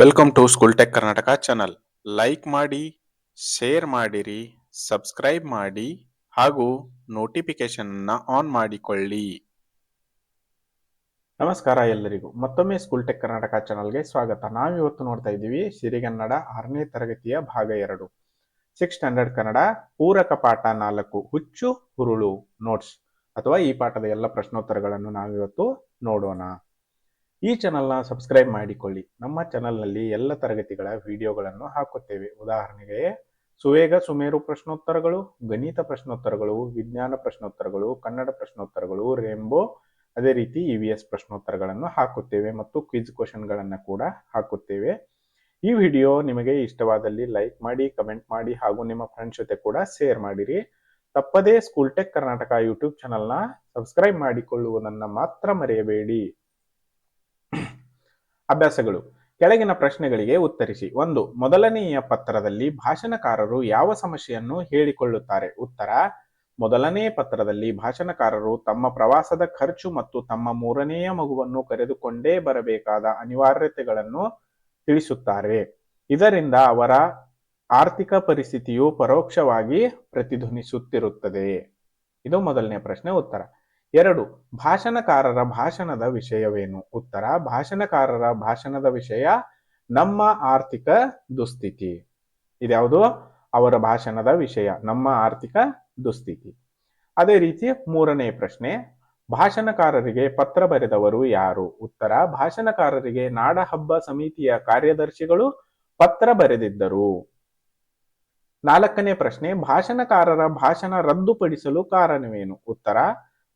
Welcome to school tech Karnataka channel like ಮಾಡಿ share ಮಾಡಿರಿ subscribe ಮಾಡಿ, ಹಾಗೂ ನೋಟಿಫಿಕೇಶನ್ ಆನ್ ಮಾಡಿಕೊಳ್ಳಿ. ನಮಸ್ಕಾರ ಎಲ್ಲರಿಗೂ. ಮತ್ತೊಮ್ಮೆ ಸ್ಕೂಲ್ ಟೆಕ್ ಕರ್ನಾಟಕ ಚಾನಲ್ಗೆ ಸ್ವಾಗತ. ನಾವಿವತ್ತು ನೋಡ್ತಾ ಇದ್ದೀವಿ ಸಿರಿಗನ್ನಡ ಆರನೇ ತರಗತಿಯ ಭಾಗ ಎರಡು. ಸಿಕ್ಸ್ ಸ್ಟ್ಯಾಂಡರ್ಡ್ ಕನ್ನಡ, ಪೂರಕ ಪಾಠ ನಾಲ್ಕು, ಹುಚ್ಚು, ಹುರುಳು ನೋಟ್ಸ್ ಅಥವಾ ಈ ಪಾಠದ ಎಲ್ಲ ಪ್ರಶ್ನೋತ್ತರಗಳನ್ನು ನಾವಿವತ್ತು ನೋಡೋಣ. ಈ ಚಾನಲ್ನ ಸಬ್ಸ್ಕ್ರೈಬ್ ಮಾಡಿಕೊಳ್ಳಿ. ನಮ್ಮ ಚಾನಲ್ನಲ್ಲಿ ಎಲ್ಲ ತರಗತಿಗಳ ವಿಡಿಯೋಗಳನ್ನು ಹಾಕುತ್ತೇವೆ. ಉದಾಹರಣೆಗೆ, ಸುವೇಗ ಸುಮೇರು ಪ್ರಶ್ನೋತ್ತರಗಳು, ಗಣಿತ ಪ್ರಶ್ನೋತ್ತರಗಳು, ವಿಜ್ಞಾನ ಪ್ರಶ್ನೋತ್ತರಗಳು, ಕನ್ನಡ ಪ್ರಶ್ನೋತ್ತರಗಳು, ರೇಂಬೋ, ಅದೇ ರೀತಿ ಇ ವಿ ಎಸ್ ಪ್ರಶ್ನೋತ್ತರಗಳನ್ನು ಹಾಕುತ್ತೇವೆ ಮತ್ತು ಕ್ವಿಜ್ ಕ್ವಶನ್ಗಳನ್ನು ಕೂಡ ಹಾಕುತ್ತೇವೆ. ಈ ವಿಡಿಯೋ ನಿಮಗೆ ಇಷ್ಟವಾದಲ್ಲಿ ಲೈಕ್ ಮಾಡಿ ಕಮೆಂಟ್ ಮಾಡಿ ಹಾಗೂ ನಿಮ್ಮ ಫ್ರೆಂಡ್ಸ್ ಜೊತೆ ಕೂಡ ಶೇರ್ ಮಾಡಿರಿ. ತಪ್ಪದೇ ಸ್ಕೂಲ್ ಟೆಕ್ ಕರ್ನಾಟಕ ಯೂಟ್ಯೂಬ್ ಚಾನಲ್ನ ಸಬ್ಸ್ಕ್ರೈಬ್ ಮಾಡಿಕೊಳ್ಳುವುದನ್ನು ಮಾತ್ರ ಮರೆಯಬೇಡಿ. ಅಭ್ಯಾಸಗಳು. ಕೆಳಗಿನ ಪ್ರಶ್ನೆಗಳಿಗೆ ಉತ್ತರಿಸಿ. ಒಂದು, ಮೊದಲನೆಯ ಪತ್ರದಲ್ಲಿ ಭಾಷಣಕಾರರು ಯಾವ ಸಮಸ್ಯೆಯನ್ನು ಹೇಳಿಕೊಳ್ಳುತ್ತಾರೆ? ಉತ್ತರ, ಮೊದಲನೇ ಪತ್ರದಲ್ಲಿ ಭಾಷಣಕಾರರು ತಮ್ಮ ಪ್ರವಾಸದ ಖರ್ಚು ಮತ್ತು ತಮ್ಮ ಮೂರನೆಯ ಮಗುವನ್ನು ಕರೆದುಕೊಂಡೇ ಬರಬೇಕಾದ ಅನಿವಾರ್ಯತೆಗಳನ್ನು ತಿಳಿಸುತ್ತಾರೆ. ಇದರಿಂದ ಅವರ ಆರ್ಥಿಕ ಪರಿಸ್ಥಿತಿಯು ಪರೋಕ್ಷವಾಗಿ ಪ್ರತಿಧ್ವನಿಸುತ್ತಿರುತ್ತದೆ. ಇದು ಮೊದಲನೇ ಪ್ರಶ್ನೆ. ಉತ್ತರ ಎರಡು, ಭಾಷಣಕಾರರ ಭಾಷಣದ ವಿಷಯವೇನು? ಉತ್ತರ, ಭಾಷಣಕಾರರ ಭಾಷಣದ ವಿಷಯ ನಮ್ಮ ಆರ್ಥಿಕ ದುಸ್ಥಿತಿ. ಇದ್ಯಾವುದು? ಅವರ ಭಾಷಣದ ವಿಷಯ, ನಮ್ಮ ಆರ್ಥಿಕ ದುಸ್ಥಿತಿ. ಅದೇ ರೀತಿ ಮೂರನೇ ಪ್ರಶ್ನೆ, ಭಾಷಣಕಾರರಿಗೆ ಪತ್ರ ಬರೆದವರು ಯಾರು? ಉತ್ತರ, ಭಾಷಣಕಾರರಿಗೆ ನಾಡಹಬ್ಬ ಸಮಿತಿಯ ಕಾರ್ಯದರ್ಶಿಗಳು ಪತ್ರ ಬರೆದಿದ್ದರು. ನಾಲ್ಕನೇ ಪ್ರಶ್ನೆ, ಭಾಷಣಕಾರರ ಭಾಷಣ ರದ್ದುಪಡಿಸಲು ಕಾರಣವೇನು? ಉತ್ತರ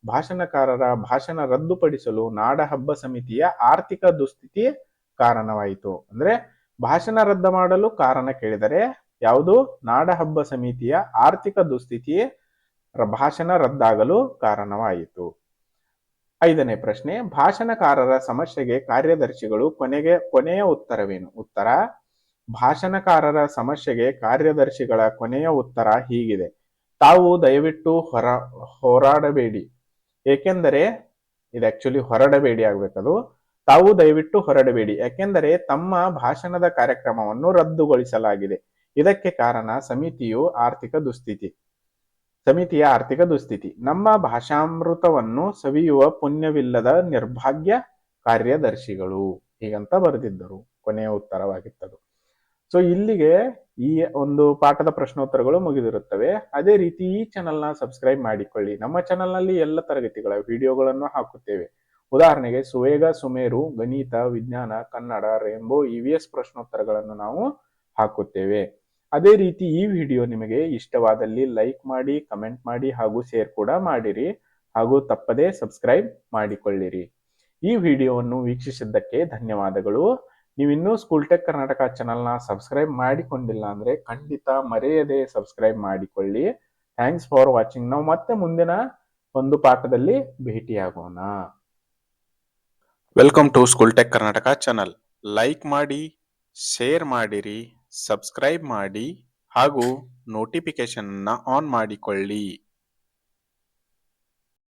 ಭಾಷಣಕಾರರ ಭಾಷಣ ರದ್ದುಪಡಿಸಲು ನಾಡಹಬ್ಬ ಸಮಿತಿಯ ಆರ್ಥಿಕ ದುಸ್ಥಿತಿ ಕಾರಣವಾಯಿತು. ಅಂದ್ರೆ ಭಾಷಣ ರದ್ದು ಮಾಡಲು ಕಾರಣ ಕೇಳಿದರೆ ಯಾವುದು? ನಾಡಹಬ್ಬ ಸಮಿತಿಯ ಆರ್ಥಿಕ ದುಸ್ಥಿತಿ ಭಾಷಣ ರದ್ದಾಗಲು ಕಾರಣವಾಯಿತು. ಐದನೇ ಪ್ರಶ್ನೆ, ಭಾಷಣಕಾರರ ಸಮಸ್ಯೆಗೆ ಕಾರ್ಯದರ್ಶಿಗಳು ಕೊನೆಗೆ ಕೊನೆಯ ಉತ್ತರವೇನು? ಉತ್ತರ, ಭಾಷಣಕಾರರ ಸಮಸ್ಯೆಗೆ ಕಾರ್ಯದರ್ಶಿಗಳ ಕೊನೆಯ ಉತ್ತರ ಹೀಗಿದೆ. ತಾವು ದಯವಿಟ್ಟು ಹೊರ, ಹೋರಾಡಬೇಡಿ. ಏಕೆಂದರೆ ಇದು ಆಕ್ಚುಲಿ ಹೊರಡಬೇಡಿ ಆಗ್ಬೇಕದು. ತಾವು ದಯವಿಟ್ಟು ಹೊರಡಬೇಡಿ. ಯಾಕೆಂದರೆ ತಮ್ಮ ಭಾಷಣದ ಕಾರ್ಯಕ್ರಮವನ್ನು ರದ್ದುಗೊಳಿಸಲಾಗಿದೆ. ಇದಕ್ಕೆ ಕಾರಣ ಸಮಿತಿಯು ಆರ್ಥಿಕ ದುಸ್ಥಿತಿ. ಸಮಿತಿಯ ಆರ್ಥಿಕ ದುಸ್ಥಿತಿ. ನಮ್ಮ ಭಾಷಾಮೃತವನ್ನು ಸವಿಯುವ ಪುಣ್ಯವಿಲ್ಲದ ನಿರ್ಭಾಗ್ಯ ಕಾರ್ಯದರ್ಶಿಗಳು. ಹೀಗಂತ ಬರೆದಿದ್ದರು. ಕೊನೆಯ ಉತ್ತರವಾಗಿತ್ತದು. ಸೊ ಇಲ್ಲಿಗೆ ಈ ಒಂದು ಪಾಠದ ಪ್ರಶ್ನೋತ್ತರಗಳು ಮುಗಿದಿರುತ್ತವೆ. ಅದೇ ರೀತಿ ಈ ಚಾನಲ್ನ ಸಬ್ಸ್ಕ್ರೈಬ್ ಮಾಡಿಕೊಳ್ಳಿ. ನಮ್ಮ ಚಾನಲ್ನಲ್ಲಿ ಎಲ್ಲ ತರಗತಿಗಳ ವಿಡಿಯೋಗಳನ್ನು ಹಾಕುತ್ತೇವೆ. ಉದಾಹರಣೆಗೆ ಸುವೇಗ, ಸುಮೇರು, ಗಣಿತ, ವಿಜ್ಞಾನ, Kannada Rainbow E V S ಪ್ರಶ್ನೋತ್ತರಗಳನ್ನು ನಾವು ಹಾಕುತ್ತೇವೆ. ಅದೇ ರೀತಿ ಈ ವಿಡಿಯೋ ನಿಮಗೆ ಇಷ್ಟವಾದಲ್ಲಿ ಲೈಕ್ ಮಾಡಿ ಕಮೆಂಟ್ ಮಾಡಿ ಹಾಗೂ ಶೇರ್ ಕೂಡ ಮಾಡಿರಿ ಹಾಗೂ ತಪ್ಪದೇ ಸಬ್ಸ್ಕ್ರೈಬ್ ಮಾಡಿಕೊಳ್ಳಿರಿ. ಈ ವಿಡಿಯೋವನ್ನು ವೀಕ್ಷಿಸಿದ್ದಕ್ಕೆ ಧನ್ಯವಾದಗಳು. ನೀವಿನ್ನೂ ಸ್ಕೂಲ್ ಟೆಕ್ ಕರ್ನಾಟಕ ಚಾನಲ್ನ ಸಬ್ಸ್ಕ್ರೈಬ್ ಮಾಡಿಕೊಂಡಿಲ್ಲ ಅಂದರೆ ಖಂಡಿತ ಮರೆಯದೆ ಸಬ್ಸ್ಕ್ರೈಬ್ ಮಾಡಿಕೊಳ್ಳಿ. ಥ್ಯಾಂಕ್ಸ್ ಫಾರ್ ವಾಚಿಂಗ್ ನಾವು ಮತ್ತೆ ಮುಂದಿನ ಒಂದು ಪಾಠದಲ್ಲಿ ಭೇಟಿಯಾಗೋಣ. Welcome to school tech Karnataka channel like ಮಾಡಿ ಶೇರ್ ಮಾಡಿರಿ ಸಬ್ಸ್ಕ್ರೈಬ್ ಮಾಡಿ ಹಾಗೂ ನೋಟಿಫಿಕೇಶನ್ ಆನ್ ಮಾಡಿಕೊಳ್ಳಿ.